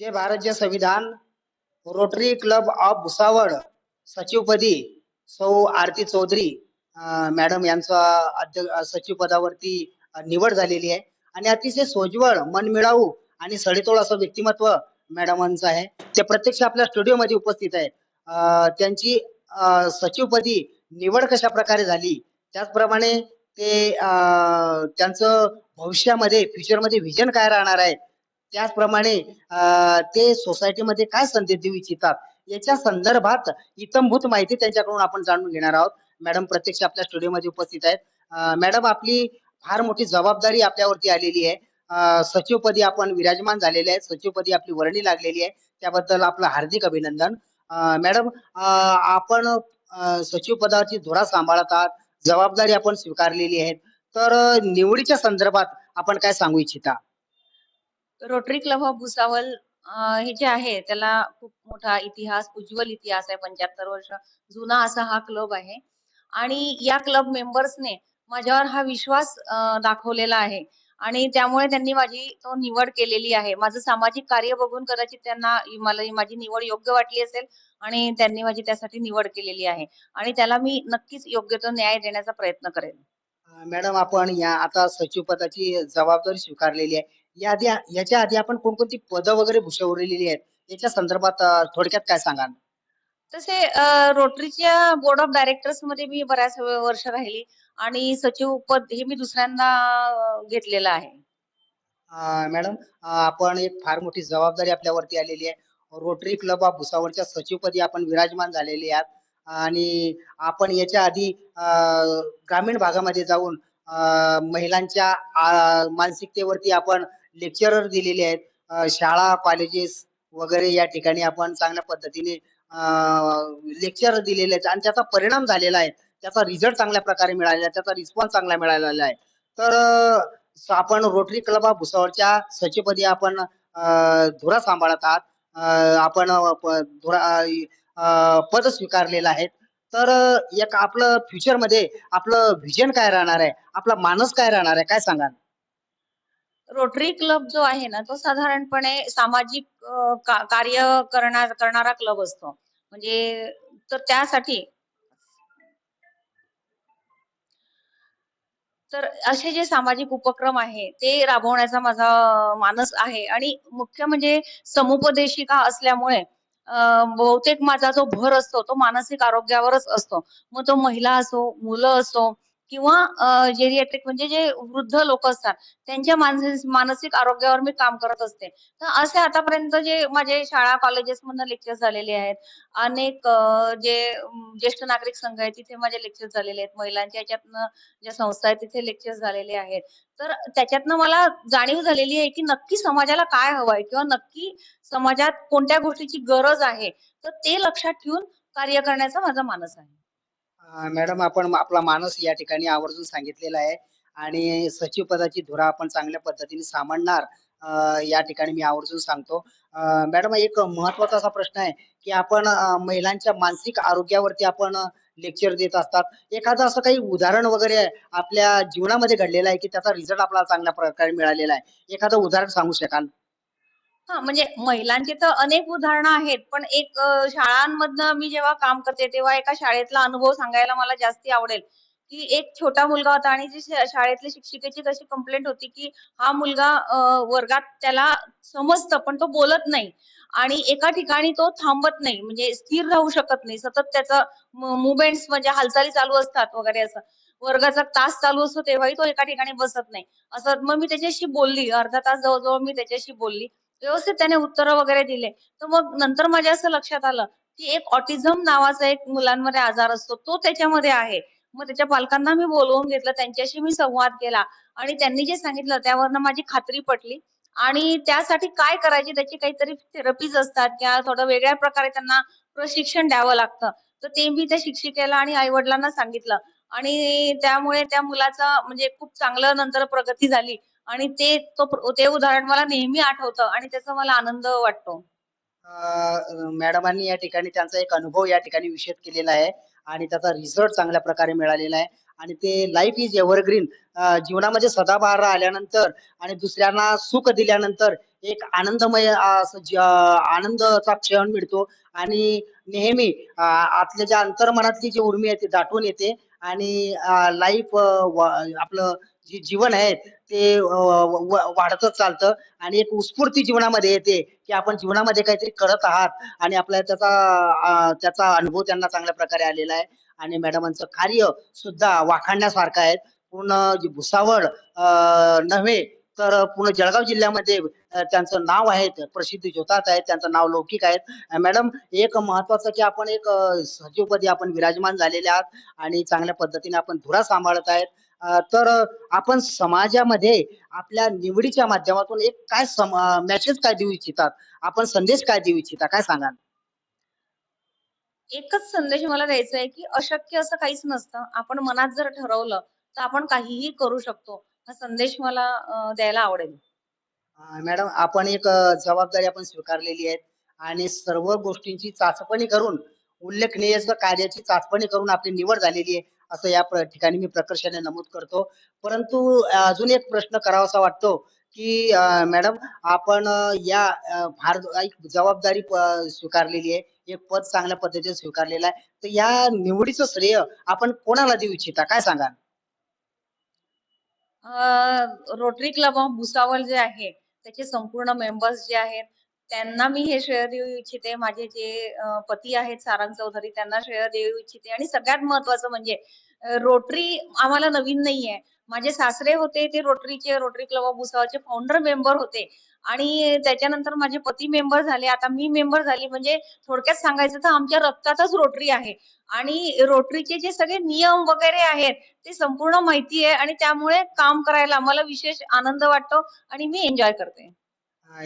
जे भारतीय संविधान. रोटरी क्लब ऑफ भुसावळ सचिवपदी सौ आरती चौधरी मॅडम यांचा अध्य सचिव पदावरती निवड झालेली आहे. आणि अतिशय सोज्वळ मनमिळावू आणि सडेतोड असं व्यक्तिमत्व मॅडमांचं आहे. ते प्रत्यक्ष आपल्या स्टुडिओमध्ये उपस्थित आहे. त्यांची सचिवपदी निवड कशा प्रकारे झाली? त्याचप्रमाणे ते त्यांचं भविष्यामध्ये फ्युचरमध्ये व्हिजन काय राहणार आहे? त्याचप्रमाणे ते सोसायटीमध्ये काय संदेश देऊ इच्छितात याच्या संदर्भात इतंभूत माहिती त्यांच्याकडून आपण जाणून घेणार आहोत. मॅडम प्रत्यक्ष आपल्या स्टुडिओमध्ये उपस्थित आहेत. मॅडम आपली फार मोठी जबाबदारी आपल्यावरती आलेली आहे. सचिवपदी आपण विराजमान झालेले आहेत. सचिवपदी आपली वर्णी लागलेली आहे. त्याबद्दल आपलं हार्दिक अभिनंदन. मॅडम आपण सचिवपदावरची सचिव धुरा सांभाळत आहात. जबाबदारी आपण स्वीकारलेली आहे तर निवडीच्या संदर्भात आपण काय सांगू इच्छिता? रोटरी क्लब ऑफ भुसावल हे जे आहे त्याला खूप मोठा इतिहास उज्ज्वल इतिहास आहे पंच्याहत्तर वर्ष जुना असा हा क्लब आहे. आणि या क्लब मेंबर्सने माझ्यावर हा विश्वास दाखवलेला आहे. आणि त्यामुळे त्यांनी माझी तो निवड केलेली आहे. माझं सामाजिक कार्य बघून कदाचित त्यांना मला माझी निवड योग्य वाटली असेल आणि त्यांनी माझी त्यासाठी निवड केलेली आहे. आणि त्याला मी नक्कीच योग्य तो न्याय देण्याचा प्रयत्न करेन. मॅडम आपण या आता सचिव पदाची जबाबदारी स्वीकारलेली आहे. या आधी याच्या आधी आपण कोणकोणती पदं वगैरे भूषवलेली आहेत? याच्या संदर्भात अं, थोडक्यात काय सांगाल? तसे अ, रोटरीच्या बोर्ड ऑफ डायरेक्टर्समध्ये मी बऱ्याच व- वर्ष राहिली आणि सचिव पद हे मी दुसऱ्यांदा अ, घेतलेलं आहे. अं, मॅडम अं, आपण एक फार मोठी जबाबदारी आपल्यावरती आलेली आहे. रोटरी क्लब ऑफ भुसावळच्या सचिवपदी आपण विराजमान झालेले आहात. आणि आपण याच्या आधी अं, ग्रामीण भागामध्ये जाऊन अं, महिलांच्या मानसिकतेवरती आपण लेक्चरर दिलेले आहेत. शाळा कॉलेजेस वगैरे या ठिकाणी आपण चांगल्या पद्धतीने लेक्चर दिलेले आहेत. आणि त्याचा परिणाम झालेला आहे. त्याचा रिझल्ट चांगल्या प्रकारे मिळालेला आहे. त्याचा रिस्पॉन्स चांगला मिळालेला आहे. तर आपण रोटरी क्लब ऑफ भुसावळच्या सचिवपदी आपण धुरा सांभाळत आहात. आपण प- धुरा पद स्वीकारलेलं आहे तर एक आपलं फ्युचरमध्ये आपलं व्हिजन काय राहणार आहे? आपला मानस काय राहणार आहे? काय सांगाल? रोटरी क्लब जो आहे ना तो साधारणपणे सामाजिक का- कार्य करणार करणारा क्लब असतो. म्हणजे तर त्यासाठी तर असे जे सामाजिक उपक्रम आहे ते राबवण्याचा माझा मानस आहे. आणि मुख्य म्हणजे समुपदेशिका असल्यामुळे बहुतेक माझा जो भर असतो तो मानसिक आरोग्यावरच असतो. मग तो महिला असो मुलं असो किंवा जेरियाट्रिक म्हणजे जे वृद्ध लोक असतात त्यांच्या मानसिक मानसिक आरोग्यावर मी काम करत असते. तर असे आतापर्यंत जे माझे शाळा कॉलेजेस मधनं लेक्चर्स झालेले आहेत. अनेक जे ज्येष्ठ नागरिक संघ आहे तिथे माझे लेक्चर्स झालेले आहेत. महिलांच्या याच्यातनं ज्या संस्था आहेत तिथे लेक्चर्स झालेले आहेत. तर त्याच्यातनं मला जाणीव झालेली आहे की नक्की समाजाला काय हवंय किंवा नक्की समाजात कोणत्या गोष्टीची गरज आहे. तर ते लक्षात ठेवून कार्य करण्याचा माझा मानस आहे. मॅडम आपण आपला मानस या ठिकाणी आवर्जून सांगितलेला आहे आणि सचिव पदाची धुरा आपण चांगल्या पद्धतीने सांभाळणार या ठिकाणी मी आवर्जून सांगतो. मॅडम एक महत्त्वाचा असा प्रश्न आहे की आपण महिलांच्या मानसिक आरोग्यावरती आपण लेक्चर देत असतात. एखादं असं काही उदाहरण वगैरे आपल्या जीवनामध्ये घडलेलं आहे की त्याचा रिझल्ट आपल्याला चांगल्या प्रकारे मिळालेला आहे. एखादं उदाहरण सांगू शकाल? हा म्हणजे महिलांचे तर अनेक उदाहरणं आहेत पण एक शाळांमधनं मी जेव्हा काम करते तेव्हा एका शाळेतला अनुभव सांगायला मला जास्ती आवडेल. की एक छोटा मुलगा होता आणि जी शाळेतली शिक्षिकेची तशी कंप्लेंट होती की हा मुलगा वर्गात त्याला समजतं पण तो बोलत नाही. आणि एका ठिकाणी तो थांबत नाही म्हणजे स्थिर राहू शकत नाही. सतत त्याचं मुवमेंट्स म्हणजे हालचाली चालू असतात वगैरे असं. वर्गाचा तास चालू असतो तेव्हाही तो एका ठिकाणी बसत नाही. असं मग मी त्याच्याशी बोलली अर्धा तास जवळजवळ मी त्याच्याशी बोलली. व्यवस्थित त्याने उत्तरं वगैरे दिले. तर मग नंतर माझ्या असं लक्षात आलं की एक ऑटिझम नावाचा एक मुलांमध्ये आजार असतो तो त्याच्यामध्ये आहे. मग त्याच्या पालकांना मी बोलवून घेतलं त्यांच्याशी मी संवाद केला आणि त्यांनी जे सांगितलं त्यावरनं माझी खात्री पटली. आणि त्यासाठी काय करायचे त्याची काहीतरी थेरपीज असतात किंवा थोडं वेगळ्या प्रकारे त्यांना प्रशिक्षण द्यावं लागतं. तर ते मी त्या शिक्षिकेला आणि आई वडिलांना सांगितलं. आणि त्यामुळे त्या मुलाचा म्हणजे खूप चांगलं नंतर प्रगती झाली. आणि ते तो ते उदाहरण मला नेहमी आठवतं आणि त्याचा मला आनंद वाटतो. मॅडमांनी या ठिकाणी त्यांचा एक अनुभव या ठिकाणी विशेष केलेला आहे आणि त्याचा रिझल्ट चांगल्या प्रकारे मिळालेला आहे. आणि ते लाईफ इज एव्हरग्रीन जीवनामध्ये सदाबहार आल्यानंतर आणि दुसऱ्यांना सुख दिल्यानंतर एक आनंदमय असं आनंदाचा क्षण मिळतो. आणि नेहमी आपल्या आतल्या ज्या अंतर्मनातली जी उर्मी आहे ती दाटून येते. आणि लाईफ आपलं जे जीवन आहे ते व- वाढतच चालतं. आणि एक उत्स्फूर्ती जीवनामध्ये येते की आपण जीवनामध्ये काहीतरी करत आहात आणि आपल्याला त्याचा त्याचा अनुभव त्यांना चांगल्या प्रकारे आलेला आहे. आणि मॅडमांचं कार्य सुद्धा वाखाणण्यासारखं आहे. पूर्ण जी भुसावळ नव्हे तर पूर्ण जळगाव जिल्ह्यामध्ये त्यांचं नाव आहेत प्रसिद्धी ज्योतात आहेत त्यांचं नाव लौकिक आहेत. मॅडम एक महत्वाचं की आपण एक सचिवपदी आपण विराजमान झालेले आहात आणि चांगल्या पद्धतीने आपण धुरा सांभाळत आहेत. तर आपण समाजामध्ये आपल्या निवडीच्या माध्यमातून एक काय मेसेज काय देऊ इच्छितात? आपण संदेश काय देऊ इच्छिता? काय सांगाल? एकच संदेश मला द्यायचा आहे की अशक्य असं काहीच नसतं. आपण मनात जर ठरवलं तर आपण काहीही करू शकतो. हा संदेश मला द्यायला आवडेल. मॅडम आपण एक जबाबदारी आपण स्वीकारलेली आहे आणि सर्व गोष्टींची चाचपणी करून उल्लेखनीय कार्याची चाचपणी करून आपली निवड झालेली आहे असं या ठिकाणी मी प्रकर्षाने नमूद करतो. परंतु अजून एक प्रश्न करावासा वाटतो की मॅडम आपण या फार एक जबाबदारी स्वीकारलेली आहे. एक पद चांगल्या पद्धतीने स्वीकारलेलं आहे. तर या निवडीचं श्रेय आपण कोणाला देऊ इच्छिता? काय सांगाल? रोटरी क्लब ऑफ भुसावळ जे आहे त्याचे संपूर्ण मेंबर्स जे आहेत त्यांना मी हे श्रेय देऊ इच्छिते. माझे जे पती आहेत सारंग चौधरी त्यांना श्रेय देऊ इच्छिते. आणि सगळ्यात महत्वाचं म्हणजे रोटरी आम्हाला नवीन नाहीये. माझे सासरे होते ते रोटरीचे रोटरी क्लब ऑफ भुसावळचे फाउंडर मेंबर होते. आणि त्याच्यानंतर माझे पती मेंबर झाले. आता मी मेंबर झाली म्हणजे थोडक्यात सांगायचं तर आमच्या रक्तातच रोटरी आहे. आणि रोटरीचे जे सगळे नियम वगैरे आहेत ते संपूर्ण माहिती आहे. आणि त्यामुळे काम करायला मला विशेष आनंद वाटतो आणि मी एन्जॉय करते.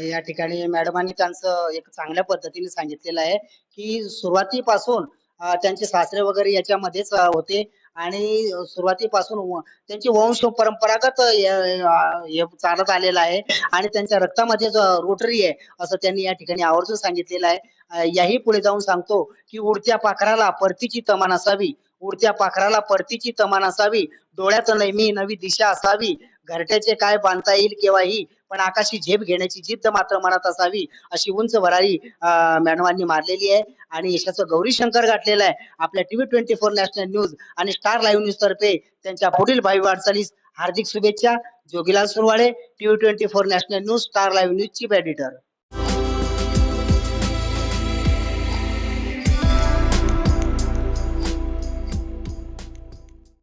या ठिकाणी मॅडमांनी त्यांचं एक चांगल्या पद्धतीने सांगितलेलं आहे की सुरुवातीपासून त्यांचे सासरे वगैरे याच्यामध्येच होते. आणि सुरुवातीपासून व- त्यांची वंश परंपरागत हे चालत आलेलं आहे. आणि त्यांच्या रक्तामध्ये जो रोटरी आहे असं त्यांनी या ठिकाणी आवर्जून सांगितलेलं आहे. याही पुढे जाऊन सांगतो की उडत्या पाखराला परतीची तमान असावी. उडत्या पाखराला परतीची तमान असावी. डोळ्यात नेहमी नवी दिशा असावी. घरट्याचे काय बांधता येईल केव्हाही. पण आकाशी झेप घेण्याची जिद्द मात्र मनात असावी अशी उंच भरारी मॅडमांनी मारलेली आहे. आणि यशाचं गौरी शंकर गाठलेलं आहे. आपल्या TV twenty four national news आणि स्टार लाईव्ह न्यूज तर्फे त्यांच्या पुढील भावी वाटचालीस हार्दिक शुभेच्छा. Jogilal Surwade TV twenty four national news star live news chief editor